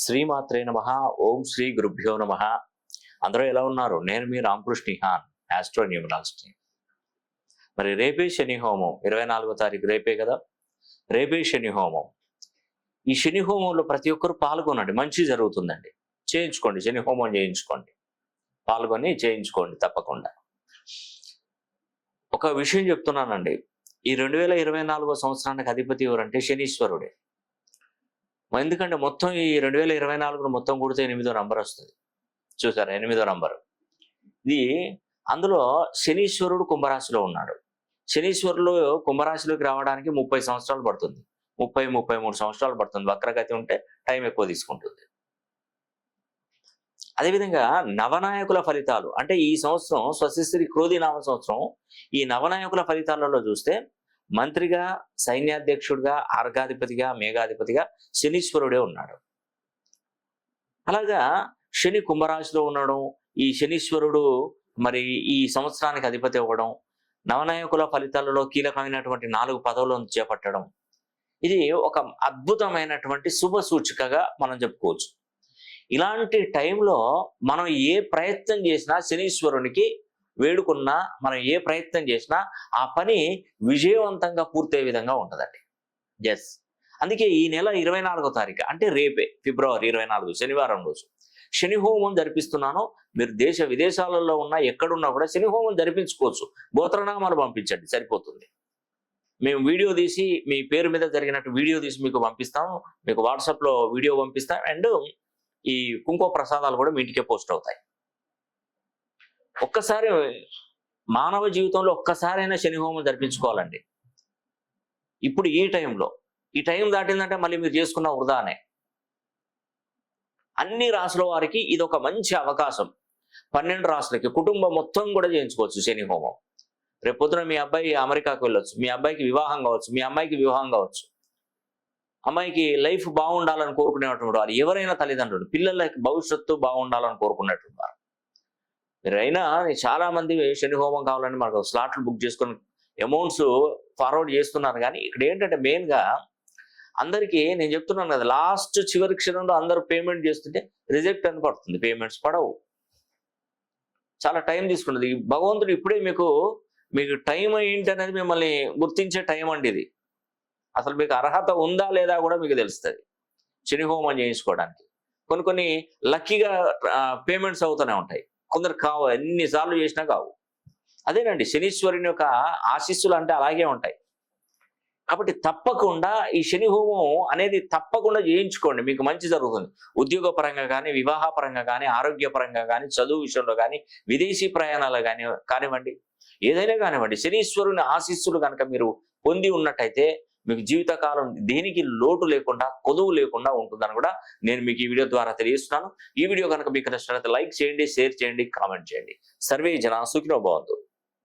శ్రీమాత్రే నమ ఓం శ్రీ గురుభ్యో నమ. అందరూ ఎలా ఉన్నారు? నేను మీ రామకృష్ణ హాన్ ఆస్ట్రో న్యూమరాలజీ మరి రేపే శని హోమం ఇరవై నాలుగో తారీఖు రేపే కదా? రేపే శని హోమం. ఈ శని హోమంలో ప్రతి ఒక్కరు పాల్గొనండి మంచి జరుగుతుందండి. చేయించుకోండి శని హోమం చేయించుకోండి. పాల్గొని చేయించుకోండి తప్పకుండా. ఒక విషయం చెప్తున్నానండి. ఈ రెండు వేల ఇరవై నాలుగో సంవత్సరానికి అధిపతి ఎవరంటే శనీశ్వరుడే. ఎందుకంటే మొత్తం ఈ రెండు వేల ఇరవై నాలుగులో మొత్తం కూడితే ఎనిమిదో నంబర్ వస్తుంది. చూసారా? ఎనిమిదో నంబర్ ఇది అందులో శనీశ్వరుడు కుంభరాశిలో ఉన్నాడు. శనీశ్వరులు కుంభరాశిలోకి రావడానికి ముప్పై సంవత్సరాలు పడుతుంది. ముప్పై ముప్పై మూడు సంవత్సరాలు పడుతుంది. వక్రగతి ఉంటే టైం ఎక్కువ తీసుకుంటుంది. అదేవిధంగా నవనాయకుల ఫలితాలు అంటే ఈ సంవత్సరం స్వశిస్త్రి క్రోధి నామ సంవత్సరం ఈ నవనాయకుల ఫలితాలలో చూస్తే మంత్రిగా సైన్యాధ్యక్షుడిగా ఆర్గాధిపతిగా మేఘాధిపతిగా శనీశ్వరుడే ఉన్నాడు. అలాగా శని కుంభరాశిలో ఉండడం ఈ శనీశ్వరుడు మరి ఈ సంవత్సరానికి అధిపతి అవ్వడం నవనాయకుల ఫలితాలలో కీలకమైనటువంటి నాలుగు పదవులను చేపట్టడం ఇది ఒక అద్భుతమైనటువంటి శుభ సూచికగా మనం చెప్పుకోవచ్చు. ఇలాంటి టైంలో మనం ఏ ప్రయత్నం చేసినా శనీశ్వరునికి వేడుకున్నా మనం ఏ ప్రయత్నం చేసినా ఆ పని విజయవంతంగా పూర్తయ్యే విధంగా ఉంటుందండి. ఎస్ అందుకే ఈ నెల ఇరవై నాలుగో తారీఖు అంటే రేపే ఫిబ్రవరి ఇరవై నాలుగు శనివారం రోజు. శని హోమం జరిపిస్తున్నాను. మీరు దేశ విదేశాలలో ఉన్నా ఎక్కడున్నా కూడా శని హోమం జరిపించుకోవచ్చు. గోత్రనామాలు పంపించండి సరిపోతుంది. మేము వీడియో తీసి మీ పేరు మీద జరిగినట్టు వీడియో తీసి మీకు పంపిస్తాం మీకు వాట్సాప్లో వీడియో పంపిస్తాం. అండ్ ఈ కుంకో ప్రసాదాలు కూడా మీ ఇంటికే పోస్ట్ అవుతాయి. ఒక్కసారి మానవ జీవితంలో ఒక్కసారైనా శని హోమం జరిపించుకోవాలండి. ఇప్పుడు ఈ టైంలో ఈ టైం దాటిందంటే మళ్ళీ మీరు చేసుకున్న వృధానే. అన్ని రాసుల వారికి ఇది ఒక మంచి అవకాశం. పన్నెండు రాసులకి కుటుంబం మొత్తం కూడా చేయించుకోవచ్చు శని హోమం. రేపు మీ అబ్బాయి అమెరికాకు వెళ్ళొచ్చు మీ అబ్బాయికి వివాహం కావచ్చు మీ అమ్మాయికి వివాహం కావచ్చు. అమ్మాయికి లైఫ్ బాగుండాలని కోరుకునేటువంటి వారు ఎవరైనా తల్లిదండ్రులు పిల్లలకి భవిష్యత్తు బాగుండాలని కోరుకునేటువంటి వారు. మీరైనా చాలా మంది శని హోమం కావాలని మనకు స్లాట్లు బుక్ చేసుకుని అమౌంట్స్ ఫార్వర్డ్ చేస్తున్నారు. కానీ ఇక్కడ ఏంటంటే మెయిన్గా అందరికీ నేను చెప్తున్నాను కదా లాస్ట్ చివరి క్షణంలో అందరూ పేమెంట్ చేస్తుంటే రిజెక్ట్ అని పడుతుంది. పేమెంట్స్ పడవు. చాలా టైం తీసుకుంటుంది భగవంతుడు ఇప్పుడే మీకు మీకు టైం ఏంటి అనేది మిమ్మల్ని గుర్తించే టైం అండి ఇది. అసలు మీకు అర్హత ఉందా లేదా కూడా మీకు తెలుస్తుంది. శని హోమం చేయించుకోవడానికి. కొన్ని కొన్ని లక్కీగా పేమెంట్స్ అవుతూనే ఉంటాయి. కొందరు కావు ఎన్నిసార్లు చేసినా కావు. అదేనండి శనీశ్వరుని యొక్క ఆశీస్సులు అంటే అలాగే ఉంటాయి. కాబట్టి తప్పకుండా ఈ శని హోమం అనేది తప్పకుండా చేయించుకోండి మీకు మంచి జరుగుతుంది. ఉద్యోగ పరంగా కానీ వివాహ పరంగా కానీ ఆరోగ్యపరంగా కానీ చదువు విషయంలో కానీ విదేశీ ప్రయాణాలు కానీ కానివ్వండి ఏదైనా కానివ్వండి శనీశ్వరుని ఆశీస్సులు కనుక మీరు పొంది ఉన్నట్టయితే మీకు జీవితకాలం దేనికి లోటు లేకుండా కొదువు లేకుండా ఉంటుందని కూడా నేను మీకు ఈ వీడియో ద్వారా తెలియజేస్తున్నాను. ఈ వీడియో కనుక మీకు నచ్చినట్లయితే లైక్ చేయండి షేర్ చేయండి కామెంట్ చేయండి. సర్వే జన సుఖినో బాగుంది